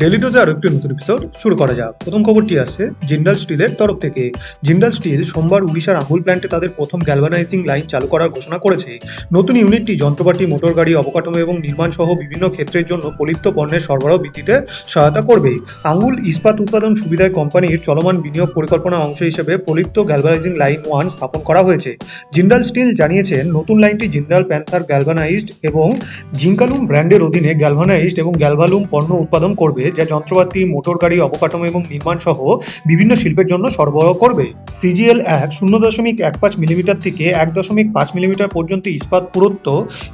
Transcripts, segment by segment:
Daily ডোজে আরও একটি নতুন এপিসোড শুরু করা যাক। প্রথম খবরটি আসছে জিন্দাল স্টিলের তরফ থেকে। জিন্দাল স্টিল সোমবার উড়িষ্যার আঙ্গুল প্ল্যান্টে তাদের প্রথম গ্যালভানাইজিং লাইন চালু করার ঘোষণা করেছে। নতুন ইউনিটটি যন্ত্রপাতি, মোটর গাড়ি, অবকাঠামো এবং নির্মাণ সহ বিভিন্ন ক্ষেত্রের জন্য পলিপ্ত পণ্যের সরবরাহ বৃদ্ধিতে সহায়তা করবে। আঙ্গুল ইস্পাত উৎপাদন সুবিধায় কোম্পানির চলমান বিনিয়োগ পরিকল্পনা অংশ হিসেবে পলিপ্ত গ্যালভানাইজিং লাইন ওয়ান স্থাপন করা হয়েছে। জিন্ডাল স্টিল জানিয়েছেন, নতুন লাইনটি জিন্ডাল প্যান্থার গ্যালভানাইজড এবং জিঙ্কালুম ব্র্যান্ডের অধীনে গ্যালভানাইজড এবং গ্যালভালুম পণ্য উৎপাদন করবে। যা যন্ত্রপাতি মোটর গাড়ি অবকাঠামো এবং নির্মাণ সহ বিভিন্ন শিল্পের জন্য সরবরাহ করবে। সিজিএল এক শূন্য দশমিক এক পাঁচ মিলিমিটার থেকে এক দশমিক পাঁচ মিলিমিটার পর্যন্ত ইস্পাত পুরুত্ব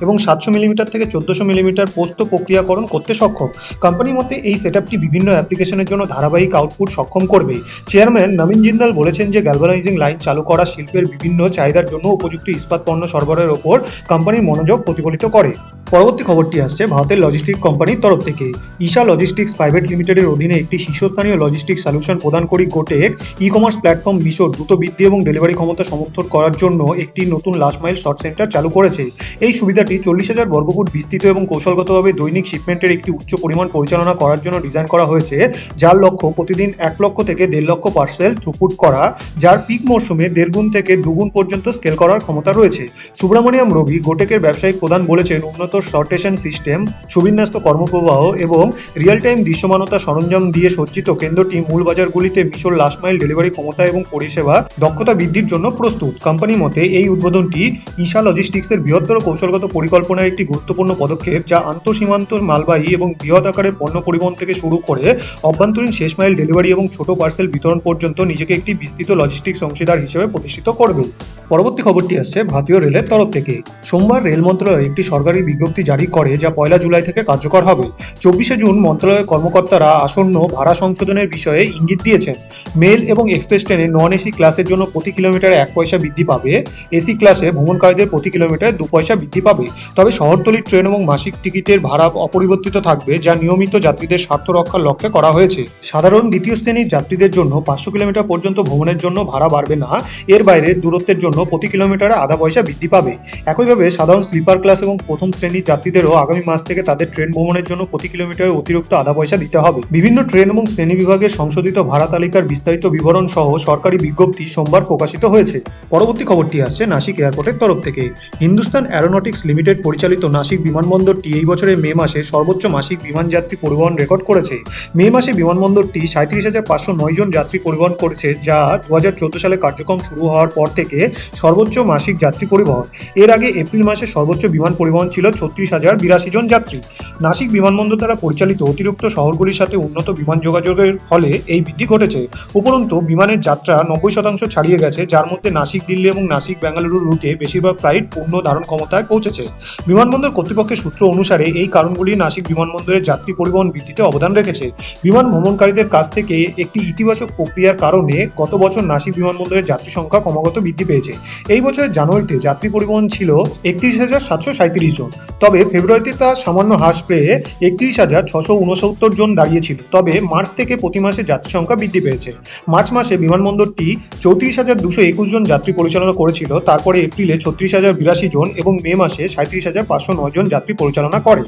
এবং সাতশো মিলিমিটার থেকে চোদ্দশো মিলিমিটার পোস্ত প্রক্রিয়াকরণ করতে সক্ষম। কোম্পানির মতে, এই সেটআপটি বিভিন্ন অ্যাপ্লিকেশনের জন্য ধারাবাহিক আউটপুট সক্ষম করবে। চেয়ারম্যান নবীন জিন্দাল বলেছেন যে গ্যালভানাইজিং লাইন চালু করা শিল্পের বিভিন্ন চাহিদার জন্য উপযুক্ত ইস্পাত পণ্য সরবরাহের ওপর কোম্পানির মনোযোগ প্রতিফলিত করে। পরবর্তী খবরটি আসছে ভারতের লজিস্টিক কোম্পানির তরফ থেকে। ঈশা লজিস্টিক্স প্রাইভেট লিমিটেডের অধীনে একটি শীর্ষস্থানীয় লজিস্টিক সলিউশন প্রদান করি গোটেক ই কমার্স প্ল্যাটফর্ম মিশো দ্রুত বৃদ্ধি এবং ডেলিভারি ক্ষমতা সমর্থন করার জন্য একটি নতুন লাস্ট মাইল শর্ট সেন্টার চালু করেছে। এই সুবিধাটি চল্লিশ হাজার বর্গফুট বিস্তৃত এবং কৌশলগতভাবে দৈনিক শিপমেন্টের একটি উচ্চ পরিমাণ পরিচালনা করার জন্য ডিজাইন করা হয়েছে, যার লক্ষ্য প্রতিদিন এক লক্ষ থেকে দেড় লক্ষ পার্সেল থ্রুপুট করা, যার পিক মরশুমে দেড় গুণ থেকে দুগুণ পর্যন্ত স্কেল করার ক্ষমতা রয়েছে। সুব্রমণিয়াম রবি গোটেকের ব্যবসায়িক প্রধান বলেছেন, উন্নত শর্টেশন সিস্টেম সুবিন্যস্ত কর্মপ্রবাহ এবং রিয়েল টাইম দৃশ্যমানতা সরঞ্জাম দিয়ে সজ্জিত কেন্দ্রটি মূল বাজারগুলিতে মিশর লাস্ট মাইল ডেলিভারি ক্ষমতা এবং পরিষেবা, দক্ষতা বৃদ্ধির জন্য প্রস্তুত। কোম্পানি মতে, এই উদ্বোধনটি ঈশা লজিস্টিক্সের বৃহত্তর কৌশলগত পরিকল্পনার একটি গুরুত্বপূর্ণ পদক্ষেপ যা আন্তঃসীমান্ত মালবাহী এবং বৃহৎ আকারে পণ্য পরিবহন থেকে শুরু করে অভ্যন্তরীণ শেষ মাইল ডেলিভারি এবং ছোট পার্সেল বিতরণ পর্যন্ত নিজেকে একটি বিস্তৃত লজিস্টিক্স অংশীদার হিসেবে প্রতিষ্ঠিত করবে। পরবর্তী খবরটি আসছে ভারতীয় রেলের তরফ থেকে। সোমবার রেল মন্ত্রণালয় একটি সরকারি বিজ্ঞপ্তি জারি করে যা পয়লা জুলাই থেকে কার্যকর হবে। চব্বিশে জুন মন্ত্রণালয়ের কর্মকর্তারা আসন্ন ভাড়া সংশোধনের বিষয়ে ইঙ্গিত দিয়েছেন। মেল এবং এক্সপ্রেস ট্রেনে নন এসি ক্লাসের জন্য প্রতি কিলোমিটারে এক পয়সা বৃদ্ধি পাবে। এসি ক্লাসে ভ্রমণকারীদের প্রতি কিলোমিটারে দু পয়সা বৃদ্ধি পাবে। তবে শহরতলির ট্রেন এবং মাসিক টিকিটের ভাড়া অপরিবর্তিত থাকবে, যা নিয়মিত যাত্রীদের স্বার্থ রক্ষার লক্ষ্যে করা হয়েছে। সাধারণ দ্বিতীয় শ্রেণির যাত্রীদের জন্য পাঁচশো কিলোমিটার পর্যন্ত ভ্রমণের জন্য ভাড়া বাড়বে না। এর বাইরে দূরত্বের জন্য প্রতি কিলোমিটারে আধা পয়সা বৃদ্ধি পাবে। একইভাবে সাধারণ স্লিপার ক্লাস এবং প্রথম শ্রেণির যাত্রীদেরও আগামী মাস থেকে তাদের ট্রেন ভ্রমণের জন্য প্রতি কিলোমিটারে অতিরিক্ত আধা পয়সা দিতে হবে। বিভিন্ন ট্রেন এবং শ্রেণি বিভাগের সংশোধিত ভাড়া তালিকার বিস্তারিত বিবরণ সহ সরকারি বিজ্ঞপ্তি সোমবার প্রকাশিত হয়েছে। পরবর্তী খবরটি আসছে নাসিক এয়ারপোর্টের তরফ থেকে। হিন্দুস্তান অ্যারোনটিক্স লিমিটেড পরিচালিত নাসিক বিমানবন্দরটি এই বছরের মে মাসে সর্বোচ্চ মাসিক বিমান যাত্রী পরিবহন রেকর্ড করেছে। মে মাসে বিমানবন্দরটি সাঁত্রিশ হাজার পাঁচশো নয় জন যাত্রী পরিবহন করেছে, যা দু সালে কার্যক্রম শুরু হওয়ার পর থেকে সর্বোচ্চ মাসিক যাত্রী পরিবহন। এর আগে এপ্রিল মাসে সর্বোচ্চ বিমান পরিবহন ছিল ছত্রিশ হাজার বিরাশি জন যাত্রী। নাসিক বিমানবন্দর দ্বারা পরিচালিত অতিরিক্ত শহরগুলির সাথে উন্নত বিমান যোগাযোগের ফলে এই বৃদ্ধি ঘটেছে। উপরন্তু, বিমানের যাত্রা নব্বই শতাংশ ছাড়িয়ে গেছে, যার মধ্যে নাসিক দিল্লি এবং নাসিক বেঙ্গালুরু রুটে বেশিরভাগ ফ্লাইট পূর্ণ ধারণ ক্ষমতায় পৌঁছেছে। বিমানবন্দর কর্তৃপক্ষের সূত্র অনুসারে, এই কারণগুলি নাসিক বিমানবন্দরের যাত্রী পরিবহন বৃদ্ধিতে অবদান রেখেছে। বিমান ভ্রমণকারীদের কাছ থেকে একটি ইতিবাচক প্রক্রিয়ার কারণে গত বছর নাসিক বিমানবন্দরের যাত্রী সংখ্যা ক্রমাগত বৃদ্ধি পেয়েছে। এই বছরের জানুয়ারিতে যাত্রী পরিবহন ছিল একত্রিশ হাজার সাতশো সাঁত্রিশ জন। তবে ফেব্রুয়ারিতে তা সামান্য হ্রাস পেয়ে একত্রিশ হাজার ছশো উনসত্তর জন দাঁড়িয়েছিল। তবে মার্চ থেকে প্রতি মাসে যাত্রী সংখ্যা বৃদ্ধি পেয়েছে। মার্চ মাসে বিমানবন্দরটি চৌত্রিশ হাজার দুশো একুশ জন যাত্রী পরিচালনা করেছিল। তারপরে এপ্রিলে ছত্রিশ হাজার বিরাশি জন এবং মে মাসে সাঁত্রিশ হাজার পাঁচশো নয় জন যাত্রী পরিচালনা করে।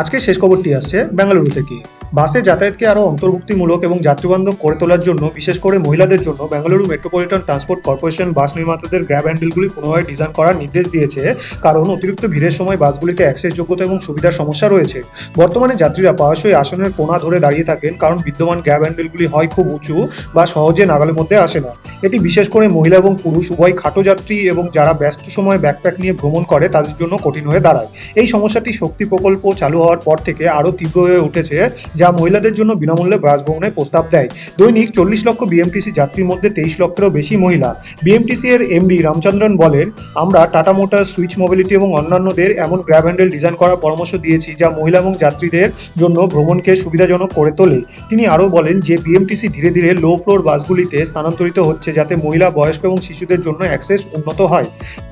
আজকে শেষ খবরটি আসছে বেঙ্গালুরু থেকে। বাসে যাতায়াতকে আরও অন্তর্ভুক্তিমূলক এবং যাত্রীবান্ধব করে তোলার জন্য, বিশেষ করে মহিলাদের জন্য, Bengaluru metropolitan transport corporation bus নির্মাতাদের গ্র্যাব হ্যান্ডেলগুলি পুনরায় ডিজাইন করার নির্দেশ দিয়েছে, কারণ অতিরিক্ত ভিড়ের সময় বাসগুলিতে অ্যাক্সেস যোগ্যতা এবং সুবিধার সমস্যা রয়েছে। বর্তমানে যাত্রীরা প্রায়শই আসনের কোণা ধরে দাঁড়িয়ে থাকেন, কারণ বিদ্যমান গ্র্যাব হ্যান্ডেলগুলি হয় খুব উঁচু বা সহজে নাগালের মধ্যে আসে না। এটি বিশেষ করে মহিলা এবং পুরুষ, উভয় খাটো যাত্রী এবং যারা ব্যস্ত সময় ব্যাকপ্যাক নিয়ে ভ্রমণ করে, তাদের জন্য কঠিন হয়ে দাঁড়ায়। এই সমস্যাটি শক্তি প্রকল্প চালু হওয়ার পর থেকে আরও তীব্র হয়ে উঠেছে, যা মহিলাদের জন্য বিনামূল্যে বাস ভ্রমণের প্রস্তাব দেয়। দৈনিক চল্লিশ লক্ষ বিএমটিসি যাত্রীর মধ্যে তেইশ লক্ষেরও বেশি মহিলা। বিএমটিসি এর এমডি রামচন্দ্রন বলেন, আমরা টাটা মোটর, সুইচ মোবিলিটি এবং অন্যান্যদের এমন গ্র্যাব হ্যান্ডেল ডিজাইন করার পরামর্শ দিয়েছি, যা মহিলা এবং যাত্রীদের জন্য ভ্রমণকে সুবিধাজনক করে তোলে। তিনি আরও বলেন যে, বিএমটিসি ধীরে ধীরে লো ফ্লোর বাসগুলিতে স্থানান্তরিত হচ্ছে, যাতে মহিলা, বয়স্ক এবং শিশুদের জন্য অ্যাক্সেস উন্নত হয়।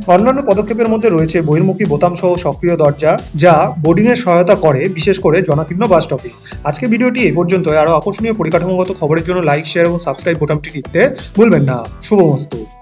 অন্যান্য পদক্ষেপের মধ্যে রয়েছে বহির্মুখী বোতাম সহ সক্রিয় দরজা, যা বোর্ডিংয়ের সহায়তা করে, বিশেষ করে জনাকীর্ণ বাস স্টপে আজকে ভিডিওটি এই পর্যন্ত আরও আকর্ষণীয় পরিকাঠামোগত খবরের জন্য লাইক শেয়ার এবং সাবস্ক্রাইব বোতামটি টিপতে ভুলবেন না। শুভমস্তু।